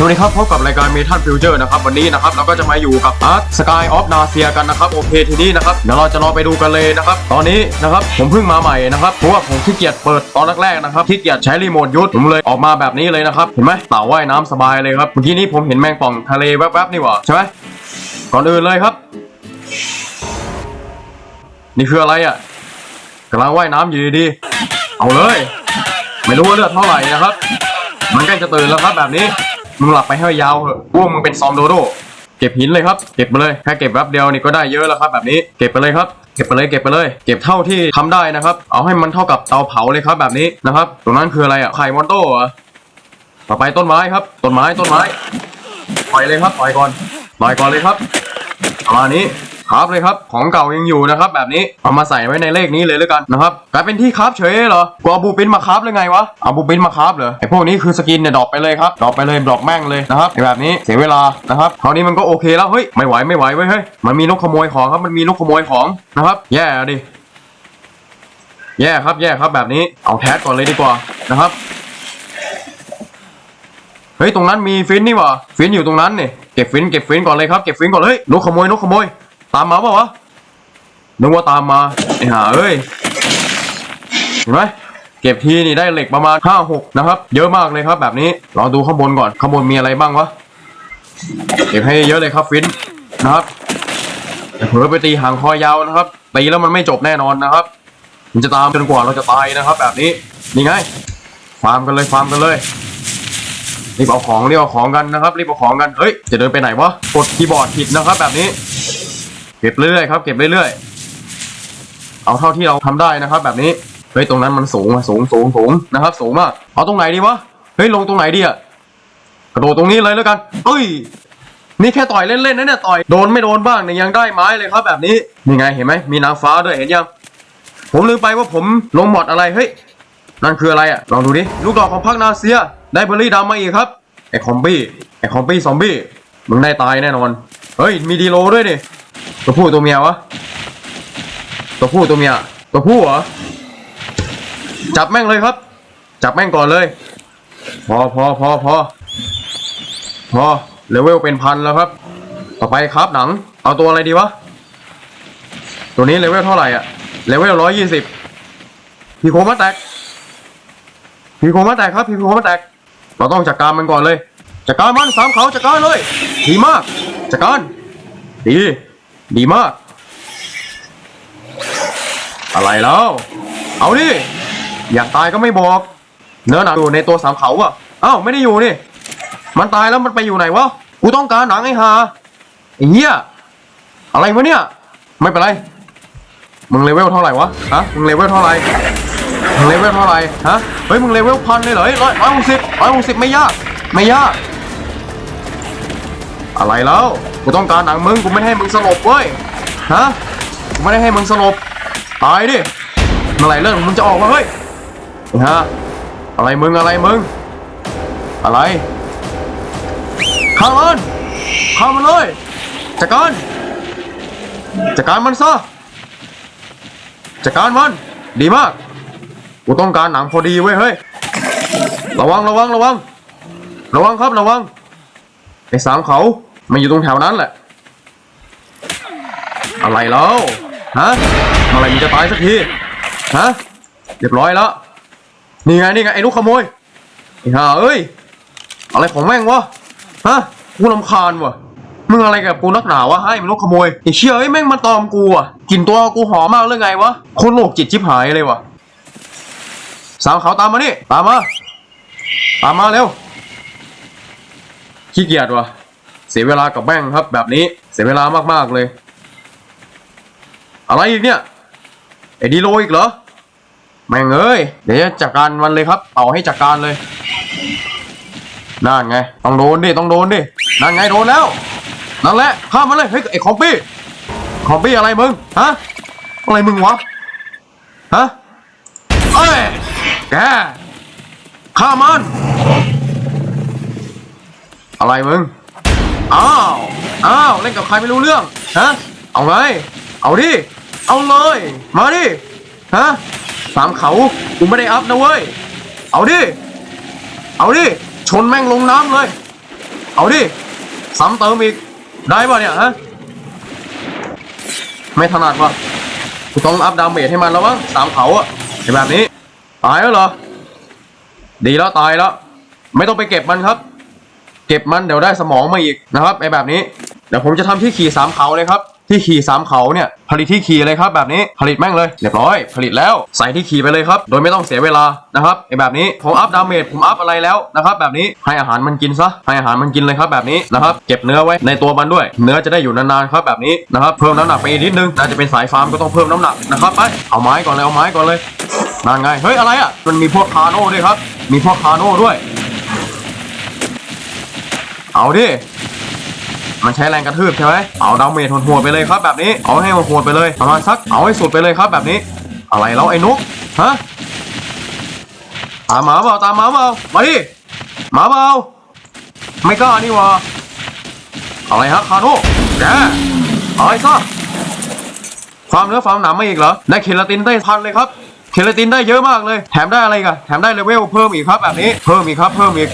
สวัสดีครับพบกับรายการเมทัลฟิวเจอร์นะครับวันนี้นะครับเราก็จะมาอยู่กับอาร์ตสกายออฟนาเซียกันนะครับโอเคทีนี้นะครับเดี๋ยวเราจะรอไปดูกันเลยนะครับตอนนี้นะครับผมเพิ่งมาใหม่นะครับเพราะว่าผมขี้เกียจเปิดตอนแรกๆนะครับขี้เกียจใช้รีโมทยุทธผมเลยออกมาแบบนี้เลยนะครับเห็นไหมเต่าว่ายน้ำสบายเลยครับเมื่อกี้นี้ผมเห็นแมงป่องทะเลแวบๆนี่หว่าใช่ไหมก่อนอื่นเลยครับ นี่คืออะไรอะกำลังว่ายน้ำอยู่ดีๆเอาเลย ไม่รู้ว่าเลือดเท่าไหร่นะครับ มันใกล้จะตื่นแล้วครับแบบนี้ มึงหลับไปให้ยาวเหอะพวกมึงเป็นซอมโดโด เก็บหินเลยครับ เก็บไปเลยแค่เก็บแป๊บเดียวนี่ก็ได้เยอะแล้วครับแบบนี้ เก็บไปเลยครับ เก็บไปเลย เก็บไปเลย เก็บเท่าที่ทำได้นะครับ เอาให้มันเท่ากับเตาเผาเลยครับแบบนี้นะครับ ตรงนั้นคืออะไรอะ ไข่มอนโต้เหรอต่อไปต้นไม้ครับ ต้นไม้ ต้นไม้ ปล่อยเลยครับ ปล่อยก่อน ปล่อยก่อนเลยครับประมาณนี้ ครับเลยครับ ของเก่ายังอยู่นะครับแบบนี้เอามาใส่ไว้ในเลขนี้เลยแล้วกันนะครับกลายเป็นที่ครับเฉยเหรอกูเอาบูปินมาครับหรือไงวะเอาบูปินมาครับเหรอไอพวกนี้คือสกินเนี่ยดรอปไปเลยครับดรอปไปเลยดรอปแม่งเลยนะครับแบบนี้เสียเวลานะครับคราวนี้มันก็โอเคแล้วเฮ้ยไม่ไหวไม่ไหวเว้ยเฮ้ยมันมีนกขโมยของครับมันมีนกขโมยของนะครับ แย่ดิแย่ครับแย่ครับแบบนี้เอาแทสก่อนเลยดีกว่านะครับเฮ้ยตรงนั้นมีฟินนี่ว่าฟินอยู่ตรงนั้นเนี่ยเก็บฟินเก็บฟินก่อนเลยครับเก็บฟินก่อนเลยนกขโมยนกขโมย ตามมาเปล่าวะนึกว่าตามมาไอ้ห่าเอ้ยเห็นไหมเก็บทีนี่ได้เหล็กประมาณห้าหกนะครับ เยอะมากเลยครับแบบนี้ลองดูข้างบนก่อนข้างบนมีอะไรบ้างวะเก็บให้เยอะเลยครับฟินนะครับเผลอไปตีหางคอยาวนะครับตีแล้วมันไม่จบแน่นอนนะครับ มันจะตามจนกว่าเราจะตายนะครับ แบบนี้นี่ไงฟาร์มกันเลยฟาร์มกันเลยรีบเอาของรีบเอาของกันนะครับรีบเอาของกันเฮ้ยจะเดินไปไหนวะกดคีย์บอร์ดผิดนะครับ แบบนี้ เก็บเรื่อยครับ เก็บเรื่อยๆเอาเท่าที่เราทำได้นะครับ แบบนี้เฮ้ยตรงนั้นมันสูงอะสูงสูงสูงนะครับ สูงมากเอาตรงไหนดีวะเฮ้ยลงตรงไหนดีอะกระโดดตรงนี้เลยแล้วกันเอ้ยนี่แค่ต่อยเล่นๆนะเนี่ยต่อยโดนไม่โดนบ้างเนี่ยยังได้ไม้เลยครับแบบนี้นี่ไงเห็นไหมมีนางฟ้าด้วยเห็นยัง ผมลืมไปว่าผมลงหมดอะไรเฮ้ยนั่นคืออะไรอะลองดูดิลูกดอกของพักนาเซียได้เบอร์รี่ดำมาอีกครับไอคอมบี้ไอคอมบี้ซอมบี้มึงได้ตายแน่นอนเฮ้ยมีดีโลด้วยดิ ตัวผู้ตัวเมียวะ ตัวผู้ตัวเมีย ตัวผู้เหรอ จับแม่งเลยครับ จับแม่งก่อนเลย พอพอพอพอพอเลเวลเป็นพันแล้วครับ ต่อไปครับหนัง เอาตัวอะไรดีวะ ตัวนี้เลเวลเท่าไหร่อะเลเวลร้อยยี่สิบพีโคมาแตกพีโคมาแตกครับพีโคมาแตก เราต้องจัดการมันก่อนเลย จัดการมันสามเขาจัดการเลย ดีมาก จัดการ ดี ดีมาก อะไรแล้ว เอาดิ อยากตายก็ไม่บอก เนื้อหนังอยู่ในตัวสามเขาอะอ้าวไม่ได้อยู่นี่ มันตายแล้วมันไปอยู่ไหนวะ กูต้องการหนังไอ้หาไอ้เหี้ย อะไรวะเนี่ย ไม่เป็นไร มึงเลเวลเท่าไหร่วะ ฮะ มึงเลเวลเท่าไหร่ มึงเลเวลเท่าไหร่ ฮะ เฮ้ยมึงเลเวลพันเลยเหรอร้อยร้อยหกสิบร้อยหกสิบไม่ยาก ไม่ยาก อะไรแล้วกูต้องการหนังมึงกูไม่ให้มึงสลบเว้ยฮะกูไม่ได้ให้มึงสลบตายดิเมื่อไหร่เรื่องมึงจะออกมาเฮ้ยฮะอะไรมึงอะไรมึง อะไรฆ่ามันฆ่ามันเลยจัดการจัดการมันซะจัดการมัน ดีมากกูต้องการหนังพอดีเว้ยเฮ้ยระวังระวังระวัง ระวังครับระวังไอ้สามเขา มันอยู่ตรงแถวนั้นแหละ อะไรแล้วฮะเมื่อไหรมันจะตายสักทีฮะเรียบร้อยแล้วนี่ไงนี่ไงไอ้ลูกขโมยไอ้ห่าเอ้ยอะไรของแม่งวะฮะกูรำคาญวะมึงอะไรกับกูนักหนาวะให้มันลูกขโมยไอ้เชี่ยเอ้แม่งมาตอมกูอะกลิ่นตัวกูหอมมากเลยไงวะคนโรคจิตชิบหายเลยวะสาวเขาวตามมานี่ตามมาตามมาเร็วขี้เกียจวะ เสียเวลากับแม่งครับ แบบนี้เสียเวลามากๆเลย อะไรอีกเนี่ยไอ้ดีโลอีกเหรอ แม่งเอ้ยเดี๋ยวจัดการมันเลยครับเอาให้จัดการเลยนั่นไง ต้องโดนดิต้องโดนดินั่นไงโดนแล้วนั่นแหละฆ่ามันเลยเฮ้ยไอ้คอมปี้คอมปี้อะไรมึงฮะอะไรมึงวะฮะเอ้ยแกฆ่ามัน อะไรมึง อ้าว อ้าว เล่นกับใครไม่รู้เรื่อง ฮะ เอาไงเอาดิ เอาเลย มาดิ ฮะ สามเขากูไม่ได้อัพนะเว้ย เอาดิ เอาดิ ชนแม่งลงน้ำเลย เอาดิ ซ้ำเติมอีก ได้ป่ะเนี่ยฮะ ไม่ถนัดว่ะกูต้องอัพดาเมจให้มันแล้วมั้งสามเขาอะแบบนี้ ตายแล้วเหรอ ดีแล้วตายแล้ว ไม่ต้องไปเก็บมันครับ เก็บมันเดี๋ยวได้สมองมาอีกนะครับไอแบบนี้เดี๋ยวผมจะทำที่ขี่สามเขาเลยครับที่ขี่สามเขาเนี่ยผลิตที่ขี่เลยครับแบบนี้ผลิตแม่งเลยเรียบร้อย ผลิตแล้วใส่ที่ขี่ไปเลยครับ โดยไม่ต้องเสียเวลานะครับไอแบบนี้ผมอัพดาเมจผมอัพอะไรแล้วนะครับแบบนี้ให้อาหารมันกินซะให้อาหารมันกินเลยครับแบบนี้นะครับเก็บเนื้อไว้ในตัวมันด้วย เนื้อจะได้อยู่นานๆครับแบบนี้นะครับเพิ่มน้ำหนักไปอีกนิดนึงน่าจะเป็นสายฟาร์มก็ต้องเพิ่มน้ำหนักนะครับไปเอาไม้ก่อนเลยเอาไม้ก่อนเลยนั่นไงเฮ้ยอะไรอะมันมีพวกคาโน่ด้วยครับมีพวกคาโน่ด้วย เอาดิ มันใช้แรงกระทืบใช่ไหมเอาดาเมจหัวไปเลยครับแบบนี้ เอาให้หัวไปเลยประมาณสัก เอาให้สุดไปเลยครับแบบนี้ อะไรแล้วไอ้นุกฮะ ตามหมาเปล่าตามหมาเปล่ามาดิหมาเปล่าไม่กล้านี่วะอะไรฮะคาโน่แกเอาไอ้ซะฟาร์มเนื้อฟามหนามมาอีกเหรอ ได้เคลาตินได้พันเลยครับ เคลาตินได้เยอะมากเลย แถมได้อะไรกันแถมได้เลเวลเพิ่มอีกครับแบบนี้ เพิ่มอีกครับ เพิ่มอีก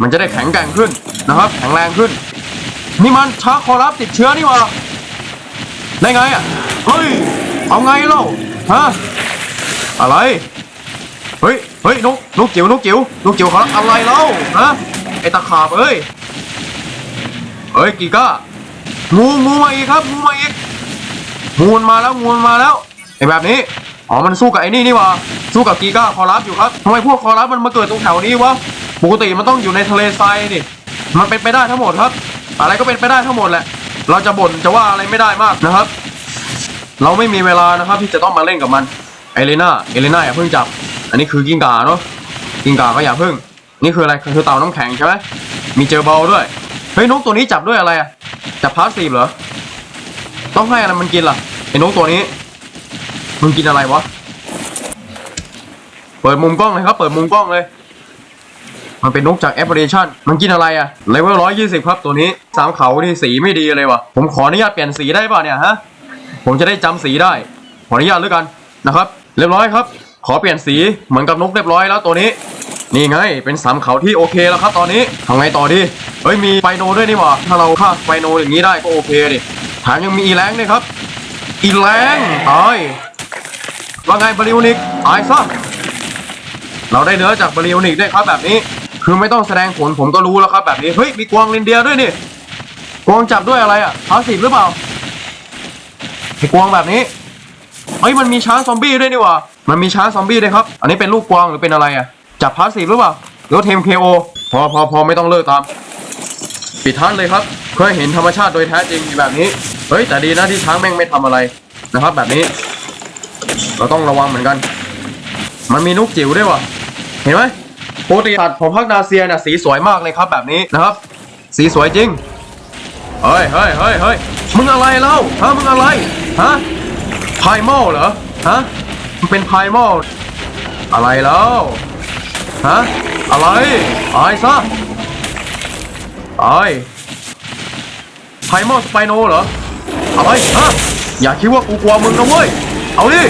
มันจะได้แข็งแกร่งขึ้นนะครับ แข็งแรงขึ้น นี่มันชาร์คอรับติดเชื้อนี่หว่าได้ไงอะเฮ้ยเอาไงเล่าฮะอะไรเฮ้ยเฮ้ยนกนกจิ๋วนกจิ๋วนกจิ๋วขออะไรเล่าฮะไอตะขาบเอ้ยเฮ้ยกีก้างูงูมาอีกครับงูมาอีกงูมันมาแล้วงูมันมาแล้วไอแบบนี้อ๋อมันสู้กับไอ้นี่นี่ว่าสู้กับกีก้าคอรับอยู่ครับทำไมพวกคอรับมันมาเกิดตรงแถวนี้วะ ปกติมันต้องอยู่ในทะเลทรายนี่ มันเป็นไปได้ทั้งหมดครับ อะไรก็เป็นไปได้ทั้งหมดแหละ เราจะบ่นจะว่าอะไรไม่ได้มากนะครับ เราไม่มีเวลานะครับที่จะต้องมาเล่นกับมันเอเลน่าเอเลน่าอย่าเพิ่งจับ อันนี้คือกิ้งก่าเนาะกิ้งก่าก็อย่าเพิ่ง นี่คืออะไรคือเต่าน้ำแข็งใช่ไหมมีเจอเบลด้วยเฮ้ยนกตัวนี้จับด้วยอะไรอะจับพาสซีฟเหรอต้องให้อะไรมันกินล่ะไอ้นกตัวนี้มันกินอะไรวะ เปิดมุมกล้องเลยครับ เปิดมุมกล้องเลย มันเป็นนกจากแอปพลิเคชันมันกินอะไรอะเลเวลร้อยยี่สิบครับตัวนี้สามเขานี่สีไม่ดีเลยวะผมขออนุญาตเปลี่ยนสีได้ป่ะเนี่ยฮะผมจะได้จำสีได้ ขออนุญาตแล้วกันนะครับ เรียบร้อยครับ ขอเปลี่ยนสีเหมือนกับนกเรียบร้อยแล้วตัวนี้ นี่ไงเป็นสามเขาที่โอเคแล้วครับ ตอนนี้ทำไงต่อดีเฮ้ยมีไฟโนด้วยนี่หว่าถ้าเราฆ่าไฟโนอย่างนี้ได้ก็โอเคดิแถมยังมีอีแรงด้วยครับ อีแรงตายว่าไงบริวนิกตายซะเราได้เนื้อจากบริวนิกได้ครับแบบนี้ คือไม่ต้องแสดงผลผมก็รู้แล้วครับแบบนี้ เฮ้ย มีกวางเรนเดียด้วยนี่ กวางจับด้วยอะไรอะพาสีหรือเปล่าไอ้กวางแบบนี้ เฮ้ย มันมีช้างซอมบี้ด้วยนี่ว่ามันมีช้างซอมบี้ด้วยครับ อันนี้เป็นลูกกวางหรือเป็นอะไรอะ จับพาสีหรือเปล่าหรือว่าเทมเคโอพอพอพอไม่ต้องเลิกตาม ปิดทันเลยครับเพื่อเห็นธรรมชาติโดยแท้จริงแบบนี้ เฮ้ย แต่ดีนะที่ช้างแม่งไม่ทำอะไรนะครับ แบบนี้ เราต้องระวังเหมือนกัน มันมีนกจิ๋วด้วยวะเห็นไหม ปกติสัตว์ของพักนาเซียเนี่ยสีสวยมากเลยครับแบบนี้นะครับ สีสวยจริงเฮ้ยเฮ้ยเฮ้ยเฮ้ยมึงอะไรเล่าฮะมึงอะไรฮะไพมอลเหรอฮะมันเป็นไพมอลอะไรแล้วฮะอะไรตายซะตายไพมอสไปโนเหรออะไรฮะอย่าคิดว่ากูกลัวมึงนะเว้ยเอาดิ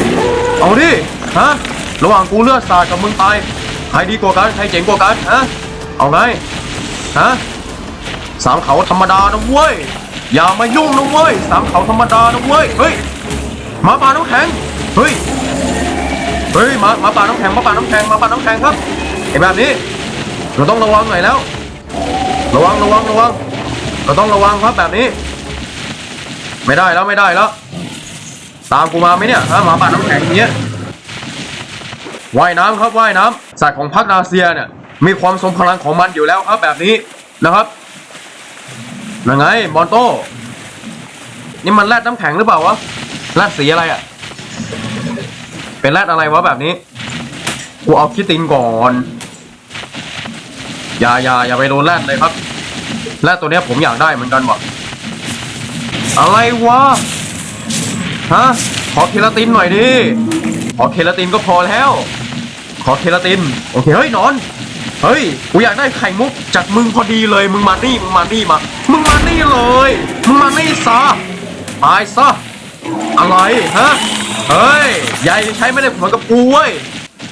เอาดิฮะระหว่างกูเลือดสาดกับมึงตาย ครดีกว่ากันใครเจ๋งกว่ากันฮะเอาไงฮะสามเขาธรรมดานะเว้ยอย่ามายุ่งนะเว้ยสามเขาธรรมดานะเว้ยเฮ้ยมาป่าน้ำแข็งเฮ้ยเฮ้ยมามาป่าน้ำแข็งมาป่าน้ำแข็งมาป่าน้ำแข็งครับไอ้แบบนี้ เราต้องระวังหน่อยแล้ว ระวังระวังระวังเราต้องระวังครับแบบนี้ ไม่ได้แล้วไม่ได้แล้ว ตามกูมาไหมเนี่ยฮะหมาป่าน้ำแข็งอย่างเงี้ย ว่ายน้ำครับว่ายน้ำสัตว์ของพักนาเซียเนี่ยมีความทรงพลังของมันอยู่แล้วครับแบบนี้นะครับยังไงมอนโต้นี่มันแรดน้ำแข็งหรือเปล่าวะแรดสีอะไรอะ่ะ เป็นแรดอะไรวะแบบนี้กูเอาคิตินก่อน อย่าอย่าอย่าไปโดนแรดเลยครับแรดตัวเนี้ยผมอยากได้เหมือนกันวะอะไรวะฮะขอเคลาตินหน่อยดิขอเคลาตินก็พอแล้ว ขอเคลาติน โอเค เฮ้ยหนอน เฮ้ย กูอยากได้ไข่มุกจากมึงพอดีเลย มึงมานี่ มึงมานี่มา มึงมานี่เลย มึงมานี่ซะตายซะ อะไรฮะ เฮ้ยใยใช้ไม่ได้ผลกับกูเว้ย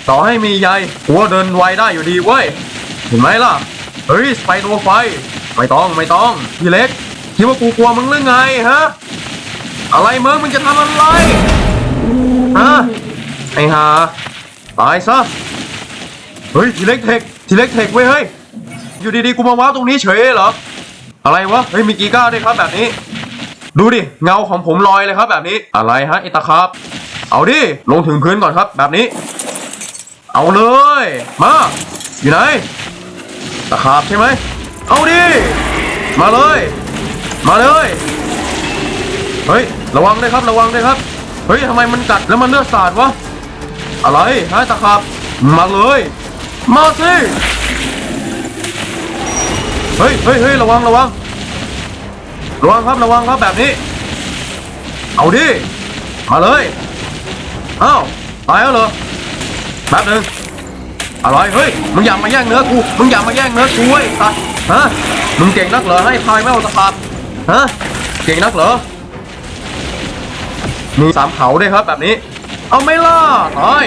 ต่อให้มีใยกูก็เดินไวได้อยู่ดีเว้ย เห็นไหมล่ะ เฮ้ยสไปโดไฟ ไม่ต้อง ไม่ต้อง พี่เล็ก คิดว่ากูกลัวมึงหรือไงฮะ อะไรมึงมึงจะทำอะไร ฮะ ไอ้ห่า ตายซะ เฮ้ยทีเล็กเทคทีเล็กเทคเว้ยเฮ้ย อยู่ดีๆ กูมาว้าวตรงนี้เฉยเหรอ อะไรวะ เฮ้ยมีกีก้าด้วยครับแบบนี้ ดูดิ เงาของผมลอยเลยครับแบบนี้ อะไรฮะไอตาครับ เอาดิ ลงถึงพื้นก่อนครับแบบนี้ เอาเลย มา อยู่ไหน ตะขาบใช่ไหม เอาดิ มาเลย มาเลย เฮ้ย ระวังด้วยครับ ระวังด้วยครับ เฮ้ยทำไมมันกัดแล้วมันเลือดสาดวะ อะไรฮะตะขาบมาเลย มาสิเฮ้ยเฮ้ยเฮ้ยระวังระวังระวังครับระวังครับแบบนี้ เอาดิ มาเลยเอ้าตายแล้วเหรอแป๊บนึงอะไรเฮ้ยมึงอย่ามาแย่งเนื้อกูมึงอย่ามาแย่งเนื้อกูเว้ยสัตว์ฮะมึงเก่งนักเหรอให้พายไม่เอาตะขาบฮะเก่งนักเหรอมีสามเขาด้วยครับแบบนี้ เอาไม่ล่ะตาย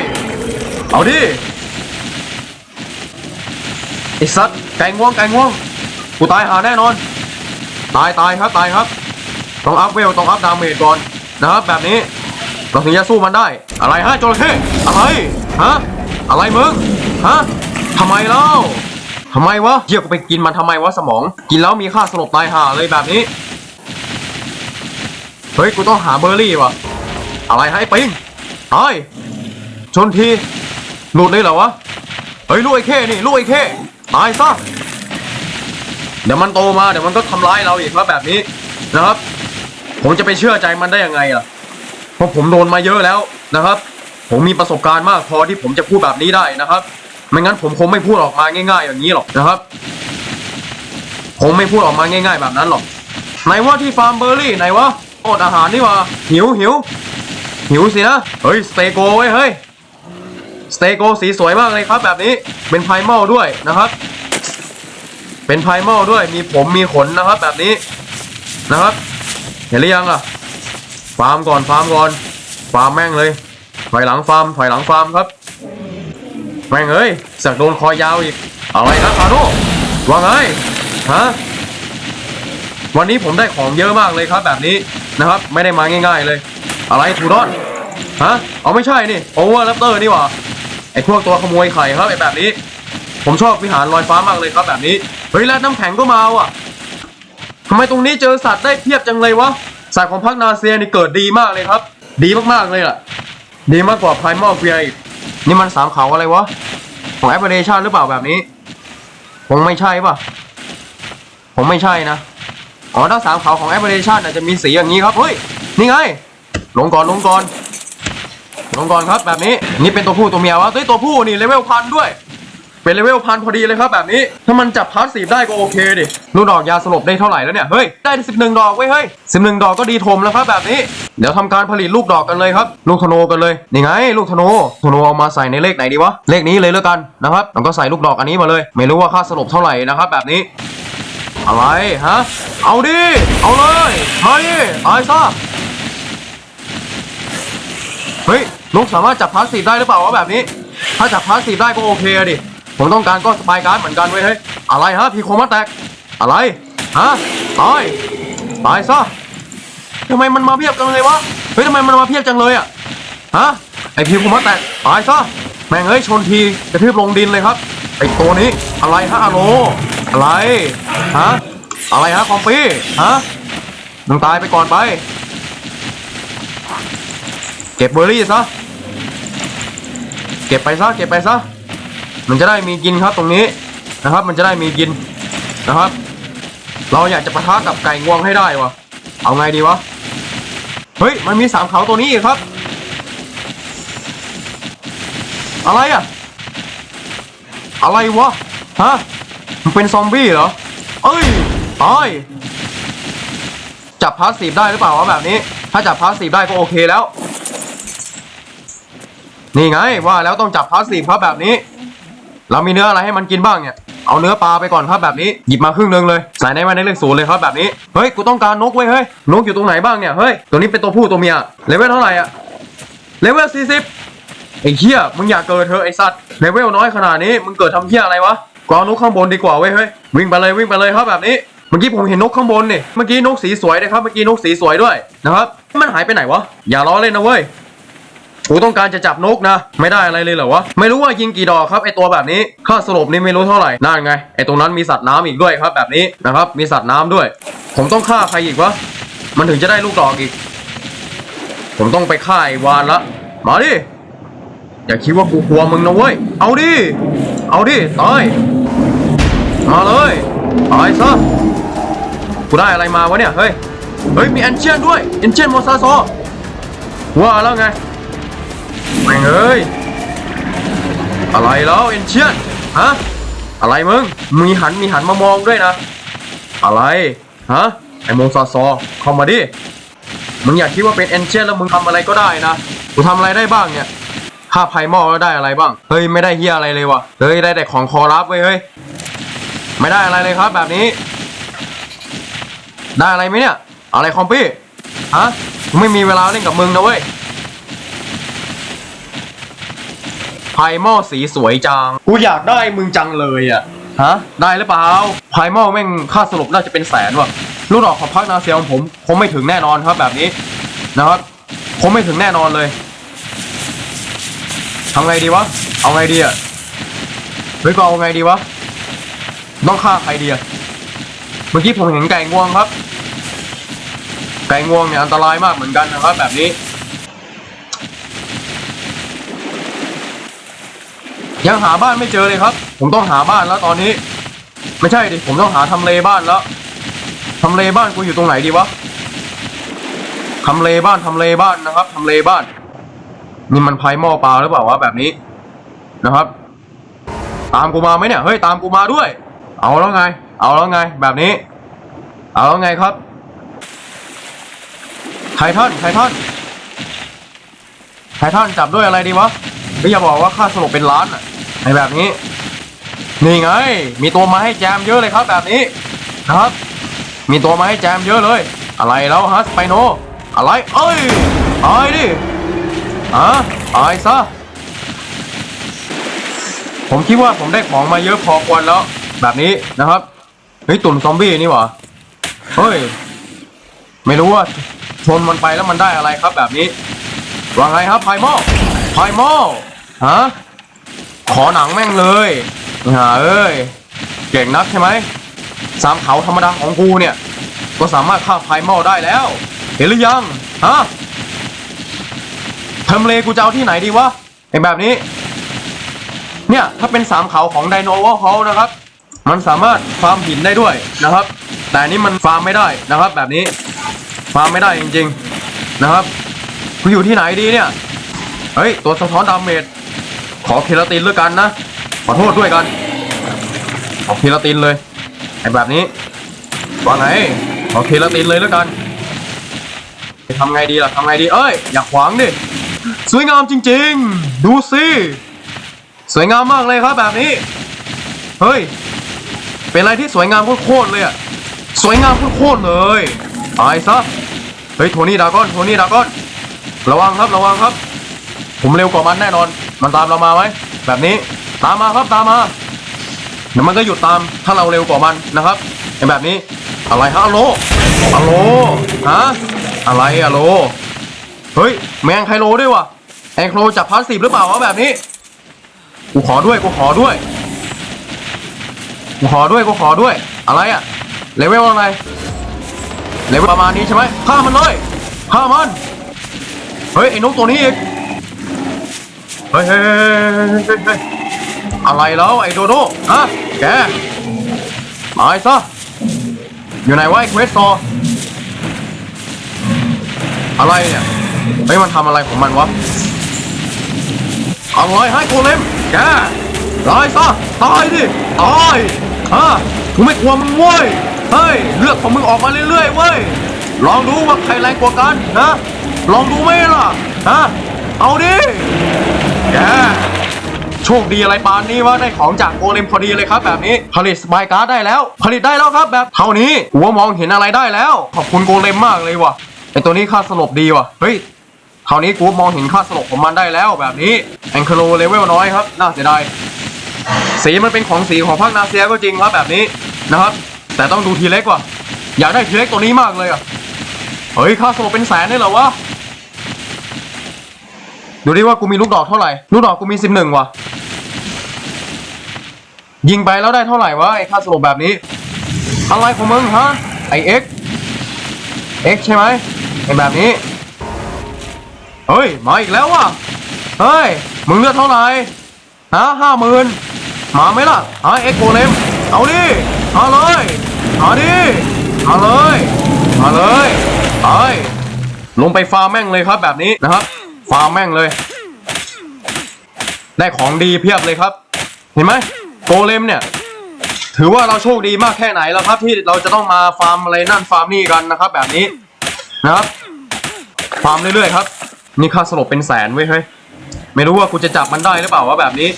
เอาดิไอ้สัตว์ไก่ง่วงไก่ง่วงกูตายหาแน่นอน ตายตายครับตายครับต้องอัพเวลต้องอัพดาเมจก่อนนะครับแบบนี้เราถึงจะสู้มันได้ อะไรฮะจระเข้อะไรฮะอะไรมึงฮะทำไมเล่าทำไมวะเหี้ยกูไปกินมันทำไมวะสมอง กินแล้วมีค่าสลบตายห่าเลยแบบนี้ เฮ้ย กูต้องหาเบอร์รี่วะอะไรให้ปิง ตายชนทีหลุดเลยเหรอวะ เฮ้ยลูกไอ้เข้นี่ลูกไอ้เข้ตายซะ เดี๋ยวมันโตมาเดี๋ยวมันก็ทำร้ายเราอีกแล้วแบบนี้นะครับ ผมจะไปเชื่อใจมันได้ยังไงล่ะ เพราะผมโดนมาเยอะแล้วนะครับ ผมมีประสบการณ์มากพอที่ผมจะพูดแบบนี้ได้นะครับ ไม่งั้นผมคงไม่พูดออกมาง่าย ๆ อย่างนี้หรอกนะครับ ผมไม่พูดออกมาง่าย ๆ แบบนั้นหรอกไหนว่าที่ฟาร์มเบอร์รี่ไหนวะอดอาหารนี่วะหิวหิว หิวสินะ เฮ้ย สเตโกไว้ย เฮ้ย สเตโกสีสวยมากเลยครับแบบนี้ เป็นไพเมลด้วยนะครับ เป็นไพเมลด้วย มีผมมีขนนะครับแบบนี้ นะครับ เห็นหรือยังอะ ฟาร์มก่อน ฟาร์มก่อน ฟาร์มแม่งเลย ถอยหลังฟาร์ม ถอยหลังฟาร์มครับ แม่งเอ้ยสักโดนคอยาวอีก อะไรนะคาโน่ว่าไง ฮะ วันนี้ผมได้ของเยอะมากเลยครับแบบนี้นะครับ ไม่ได้มาง่าย ๆเลย อะไรทูดอนฮะเอาไม่ใช่นี่โอเวอร์แรปเตอร์นี่หว่าไอพวกตัวขโมยไข่ครับไอแบบนี้ ผมชอบวิหารลอยฟ้ามากเลยครับแบบนี้เฮ้ยแล้วน้ำแข็งก็มาว่ะทำไมตรงนี้เจอสัตว์ได้เพียบจังเลยวะสัตว์ของพักนาเซียนี่เกิดดีมากเลยครับ ดีมากๆเลยล่ะ ดีมากกว่าไพรมอลเฟียอีกนี่มันสามเขาอะไรวะของแอปเปิลเดชันหรือเปล่าแบบนี้คงไม่ใช่ป่ะผมไม่ใช่นะอ๋อถ้าสามเขาของแอปเปิลเดชันอาจจะมีสีอย่างนี้ครับเฮ้ยนี่ไง ลงก่อนลงก่อน ลงก่อนครับแบบนี้ นี่เป็นตัวผู้ตัวเมียวะเฮ้ยตัวผู้นี่เลเวลพันด้วย เป็นเลเวลพันพอดีเลยครับแบบนี้ ถ้ามันจับพาร์ทสีได้ก็โอเคดิลูกดอกยาสลบได้เท่าไหร่แล้วเนี่ย เฮ้ย ได้สิบหนึ่งดอกเว้ยเฮ้ยสิบหนึ่งดอกก็ดีทมแล้วครับแบบนี้ เดี๋ยวทำการผลิตลูกดอกกันเลยครับ ลูกธนูกันเลย นี่ไง ลูกธนูธนูเอามาใส่ในเลขไหนดีวะ เลขนี้เลยแล้วกันนะครับ แล้วก็ใส่ลูกดอกอันนี้มาเลย ไม่รู้ว่าค่าสลบเท่าไหร่นะครับแบบนี้ อะไรฮะ เอาดิ เอาเลยมาดิตายซะ เฮ้ยนกสามารถจับพาสซีฟได้หรือเปล่าวะแบบนี้ ถ้าจับพาสซีฟได้ก็โอเคอะดิ ผมต้องการก็สปายการ์ดเหมือนกันเว้ยเฮ้ย อะไรฮะพีโคมาแตก อะไร ฮะ ตาย ตายซะทำไมมันมาเพียบจังเลยวะ เฮ้ยทำไมมันมาเพียบจังเลยอะฮะ ไอพีโคมาแตก ตายซะ แม่งเอ้ยชนทีกระทืบลงดินเลยครับ ไอตัวนี้ อะไรฮะอะโลอะไร ฮะ อะไรฮะคอมปี้ ฮะมึงตายไปก่อนไป เก็บเบอร์รี่ซะ เก็บไปซะ เก็บไปซะ มันจะได้มีกินครับตรงนี้นะครับ มันจะได้มีกินนะครับ เราอยากจะปะทะกับไก่งวงให้ได้วะ เอาไงดีวะ เฮ้ย มันมีสามเขาตัวนี้ครับ อะไรอะอะไรวะ ฮะ มันเป็นซอมบี้เหรอ เอ้ยตายจับพาสซีฟได้หรือเปล่าวะแบบนี้ ถ้าจับพาสซีฟได้ก็โอเคแล้ว นี่ไงว่าแล้วต้องจับพาสซีฟครับแบบนี้ เรามีเนื้ออะไรให้มันกินบ้างเนี่ย เอาเนื้อปลาไปก่อนครับแบบนี้ หยิบมาครึ่งหนึงเลย ใส่ในไว้ในเลขศูนย์เลยครับแบบนี้ เฮ้ย กูต้องการนกเว้ย เฮ้ย นกอยู่ตรงไหนบ้างเนี่ย เฮ้ย ตัวนี้เป็นตัวผู้ตัวเมีย เลเวลเท่าไหร่อะเลเวลสี่สิบไอ้เหี้ยมึงอยากเกิดเธอไอ้สัตว์ เลเวลน้อยขนาดนี้ มึงเกิดทำเหี้ยอะไรวะก็เอานกข้างบนดีกว่าเว้ย เฮ้ย วิ่งไปเลยวิ่งไปเลยครับแบบนี้เมื่อกี้ผมเห็นนกข้างบนนี่ เมื่อกี้นกสีสวยนะครับ เมื่อกี้นกสีสวยด้วยนะครับ มันหายไปไหนวะ อย่าล้อเล่นนะเว้ย กูต้องการจะจับนกนะ ไม่ได้อะไรเลยเหรอวะ ไม่รู้ว่ายิงกี่ดอกครับไอตัวแบบนี้ ค่าสลบนี่ไม่รู้เท่าไหร่นั่นไง ไอตรงนั้นมีสัตว์น้ำอีกด้วยครับ แบบนี้นะครับ มีสัตว์น้ำด้วย ผมต้องฆ่าใครอีกวะ มันถึงจะได้ลูกดอกอีก ผมต้องไปฆ่าไอวานละ มาดิ อย่าคิดว่ากูกลัวมึงนะเว้ย เอาดิ เอาดิตาย มาเลยตายซะ กูได้อะไรมาวะเนี่ย เฮ้ย เฮ้ย มีแอนเชียนด้วยแอนเชียนโมซาโซว่าแล้วไง แม่งเอ้ย อะไรแล้วแอนเชียนฮะ อะไรมึง มีหันมีหันมามองด้วยนะ อะไร ฮะ ไอโมซาโซเข้ามาดิ มึงอยากคิดว่าเป็นแอนเชียนแล้วมึงทำอะไรก็ได้นะ กูทำอะไรได้บ้างเนี่ยค่าไพ่หม้อแล้วได้อะไรบ้าง เฮ้ยไม่ได้เฮียอะไรเลยวะเฮ้ยได้แต่ของคอรับเว้ยเฮ้ย ไม่ได้อะไรเลยครับแบบนี้ ได้อะไรไหมเนี่ย อะไรคอมปี้ฮะ ไม่มีเวลาเล่นกับมึงนะเว้ย ไพมอลสีสวยจัง กูอยากได้มึงจังเลยอะ ฮะ ได้หรือเปล่าไพมอลแม่งค่าสรุปน่าจะเป็นแสนว่ะ ลูกดอกของพักนาเซียของผมคงไม่ถึงแน่นอนครับแบบนี้ นะครับคงไม่ถึงแน่นอนเลยทำไงดีวะ เอาไงดีอะ เฮ้ยก็เอาไงดีวะ ต้องฆ่าใครดีอะเมื่อกี้ผมเห็นไก่งวงครับ ไก่งวงเนี่ยอันตรายมากเหมือนกันนะครับแบบนี้ ยังหาบ้านไม่เจอเลยครับ ผมต้องหาบ้านแล้วตอนนี้ ไม่ใช่ดิผมต้องหาทำเลบ้านแล้วทำเลบ้านกูอยู่ตรงไหนดีวะทำเลบ้านทำเลบ้านนะครับทำเลบ้าน นี่มันไพ่หม้อปลาหรือเปล่าวะแบบนี้นะครับ ตามกูมาไหมเนี่ยเฮ้ยตามกูมาด้วย เอาแล้วไง เอาแล้วไง แบบนี้ เอาแล้วไงครับไททันไททันไททันจับด้วยอะไรดีวะไม่อย่าบอกว่าค่าสลบเป็นล้านอะ ในแบบนี้ นี่ไง มีตัวมาให้แจมเยอะเลยครับแบบนี้นะครับ มีตัวมาให้แจมเยอะเลย อะไรแล้วฮะสไปโน อะไร เอ้ยตายดิอะตายซะ ผมคิดว่าผมได้ของมาเยอะพอควรแล้ว แบบนี้นะครับ เฮ้ยตุ่นซอมบี้นี่หว่า เฮ้ย ไม่รู้ว่าชนมันไปแล้วมันได้อะไรครับแบบนี้ว่าไงครับไพมอไพมอฮะ ขอหนังแม่งเลยหาเอ้ย เก่งนักใช่ไหม สามเขาธรรมดาของกูเนี่ย ก็สามารถฆ่าไพมอได้แล้ว เห็นหรือยัง ฮะทำเลกูจะเอาที่ไหนดีวะไอ้แบบนี้ เนี่ยถ้าเป็นสามเขาของไดโนวอลเขานะครับ มันสามารถฟาร์มหินได้ด้วยนะครับ แต่นนี้มันฟาร์มไม่ได้นะครับ แบบนี้ ฟาร์มไม่ได้จริง ๆ นะครับกูอยู่ที่ไหนดีเนี่ย เฮ้ย ตัวสะท้อนดาเมจ ขอเคลาตินด้วยกันนะ ขอโทษด้วยกัน ขอเคลาตินเลยไอ้แบบนี้ว่าไงขอเคลาตินเลยแล้วกันทำไงดีล่ะทำไงดีเอ้ย อย่าขวางดิสวยงามจริง ๆ ดูสิสวยงามมากเลยครับแบบนี้ เฮ้ย เป็นอะไรที่สวยงามโคตรเลยอะสวยงามโคตรเลยตายซะ เฮ้ยโทนี่ดากอน โทนี่ดากอน ระวังครับ ระวังครับ ผมเร็วกว่ามันแน่นอน มันตามเรามาไหมแบบนี้ตามมาครับตามมาเดี๋ยวมันก็หยุดตามถ้าเราเร็วกว่ามันนะครับไอ้แบบนี้อะไรฮะอะโลอะโลฮะอะไรอะโลเฮ้ยแมงไคโลด้วยวะแองโคลจับพาสซีฟหรือเปล่าวะแบบนี้กูขอด้วยกูขอด้วยกูขอด้วยกูขอด้วยอะไรอะเลเวลอะไรเลเวลประมาณนี้ใช่ไหมฆ่ามันเลยฆ่ามันเฮ้ยไอ้นกตัวนี้อีก ฮ้ยเฮ้ยเฮ้ยเฮ้ยอะไรแล้วไอ้โดโดฮะแกตายซะอยู่ไหนวะไอ้เควสซออะไรเนี่ยเฮ้ยมันทำอะไรของมันวะอะไรให้โกเลมแกตายซะตายดิตายฮะกูไม่กลัวมึงเว้ยเฮ้ยเลือดของมึงออกมาเรื่อยๆเว้ยลองดูว่าใครแรงกว่ากันนะลองดูไหมล่ะฮะเอาดิ แกโชคดีอะไรปานนี้วะได้ของจากโกเลมพอดีเลยครับแบบนี้ ผลิตสบายการ์ดได้แล้ว ผลิตได้แล้วครับแบบเท่านี้หัวมองเห็นอะไรได้แล้ว ขอบคุณโกเลมมากเลยว่ะไอตัวนี้ค่าสลบดีว่ะเฮ้ยคราวนี้กูมองเห็นค่าสลบของมันได้แล้วแบบนี้แองเคโลเลเวลน้อยครับน่าเสียดายสีมันเป็นของสีของภาคนาเซียก็จริงครับแบบนี้นะครับ แต่ต้องดูทีเล็กว่ะอยากได้ทีเล็กตัวนี้มากเลยอะเฮ้ยค่าโซเป็นแสนได้เหรอวะ ดูดิว่ากูมีลูกดอกเท่าไหร่ ลูกดอกกูมีสิบหนึ่งว่ะ ยิงไปแล้วได้เท่าไหร่วะไอ้ค่าสลบแบบนี้ อะไรของมึงฮะ ไอเอ็กเอ็กใช่ไหมไอแบบนี้ เฮ้ย มาอีกแล้วว่ะ เฮ้ย มึงเลือดเท่าไหร่ฮะห้าหมื่นมาไหมล่ะฮะเอ็กโกเลมเอาดิมาเลยมาดิมาเลยมาเลยไปลงไปฟาร์มแม่งเลยครับแบบนี้นะครับ ฟาร์มแม่งเลย ได้ของดีเพียบเลยครับ เห็นไหมโกเลมเนี่ย ถือว่าเราโชคดีมากแค่ไหนแล้วครับ ที่เราจะต้องมาฟาร์มอะไรนั่นฟาร์มนี่กันนะครับ แบบนี้นะครับฟาร์มเรื่อยๆครับ นี่ค่าสลบเป็นแสนเว้ยเฮ้ยไม่รู้ว่ากูจะจับมันได้หรือเปล่าวะแบบนี้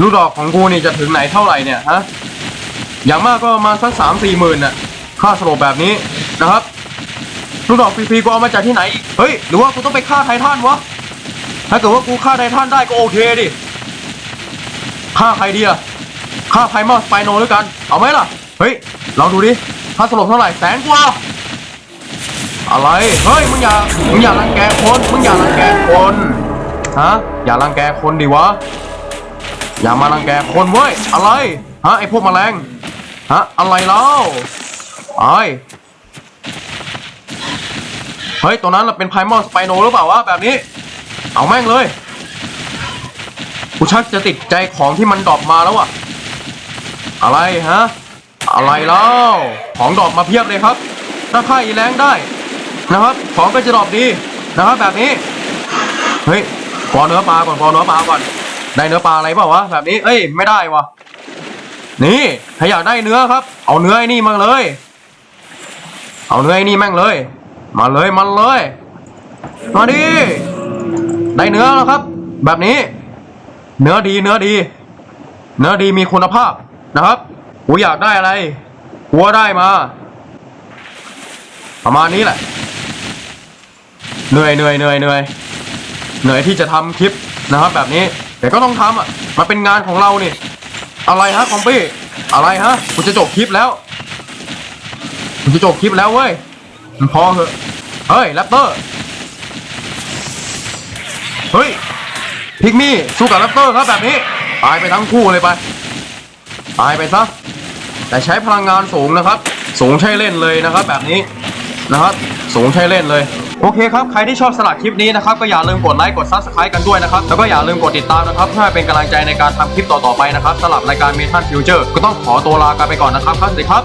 ลูกดอกของกูนี่จะถึงไหนเท่าไหร่เนี่ยฮะอย่างมากก็มาสักสามสี่หมื่นน่ะค่าสลบแบบนี้นะครับ ลูกดอกฟรีๆกูเอามาจากที่ไหนอีกเฮ้ย หรือว่ากูต้องไปฆ่าไททันวะ ถ้าเกิดว่ากูฆ่าไททันได้ก็โอเคดิ ฆ่าใครดีอะฆ่าไพมอสไปโนด้วยกัน เอาไหมล่ะ เฮ้ย ลองดูดิค่าสลบเท่าไหร่แสนกว่า อะไร เฮ้ย มึงอย่า มึงอย่ารังแกคน มึงอย่ารังแกคน ฮะ อย่ารังแกคนดิวะ อย่ามารังแกคนเว้ย อะไร ฮะ ไอพวกแมลง ฮะ อะไรเล่าไอ เฮ้ย ตัวนั้นน่ะเป็นไพมอลสไปโนหรือเปล่าวะแบบนี้ เอาแม่งเลย กูชักจะติดใจของที่มันดรอปมาแล้วอะอะไรฮะ อะไรเล่าของดรอปมาเพียบเลยครับถ้าค่าอีแรงได้นะครับ ของก็จะดรอปดีนะครับแบบนี้ เฮ้ยขอเนื้อปลาก่อนขอเนื้อปลาก่อน ได้เนื้อปลาอะไรเปล่าวะแบบนี้ เอ้ยไม่ได้วะนี่ถ้าอยากได้เนื้อครับ เอาเนื้อไอ้นี่มาเลย เอาเนื้อไอ้นี่แม่งเลย มาเลยมาเลย มาดิได้เนื้อแล้วครับ แบบนี้ เนื้อดีเนื้อดี เนื้อดีมีคุณภาพนะครับกูอยากได้อะไรกูได้มา ประมาณนี้แหละ เหนื่อยเหนื่อยเหนื่อยเหนื่อยเหนื่อยที่จะทำคลิปนะครับ แบบนี้ แต่ก็ต้องทำอะมาเป็นงานของเรานี่อะไรฮะคอมปี้อะไรฮะกูจะจบคลิปแล้วกูจะจบคลิปแล้วเว้ย มันพอเหอะเฮ้ยแรปเตอร์ เฮ้ย พิกมี่สู้กับแรปเตอร์ครับแบบนี้ ตายไปทั้งคู่เลยไป ตายไปซะ แต่ใช้พลังงานสูงนะครับ สูงใช่เล่นเลยนะครับแบบนี้นะครับ สูงใช้เล่นเลย โอเคครับ ใครที่ชอบสลักคลิปนี้นะครับ ก็อย่าลืมกดไลค์ กดซับสไครต์กันด้วยนะครับ แล้วก็อย่าลืมกดติดตามนะครับ เพื่อเป็นกำลังใจในการทำคลิปต่อๆไปนะครับสำหรับรายการเมทัลฟิวเจอร์ ก็ต้องขอตัวลากันไปก่อนนะครับ ครับสวัสดีครับ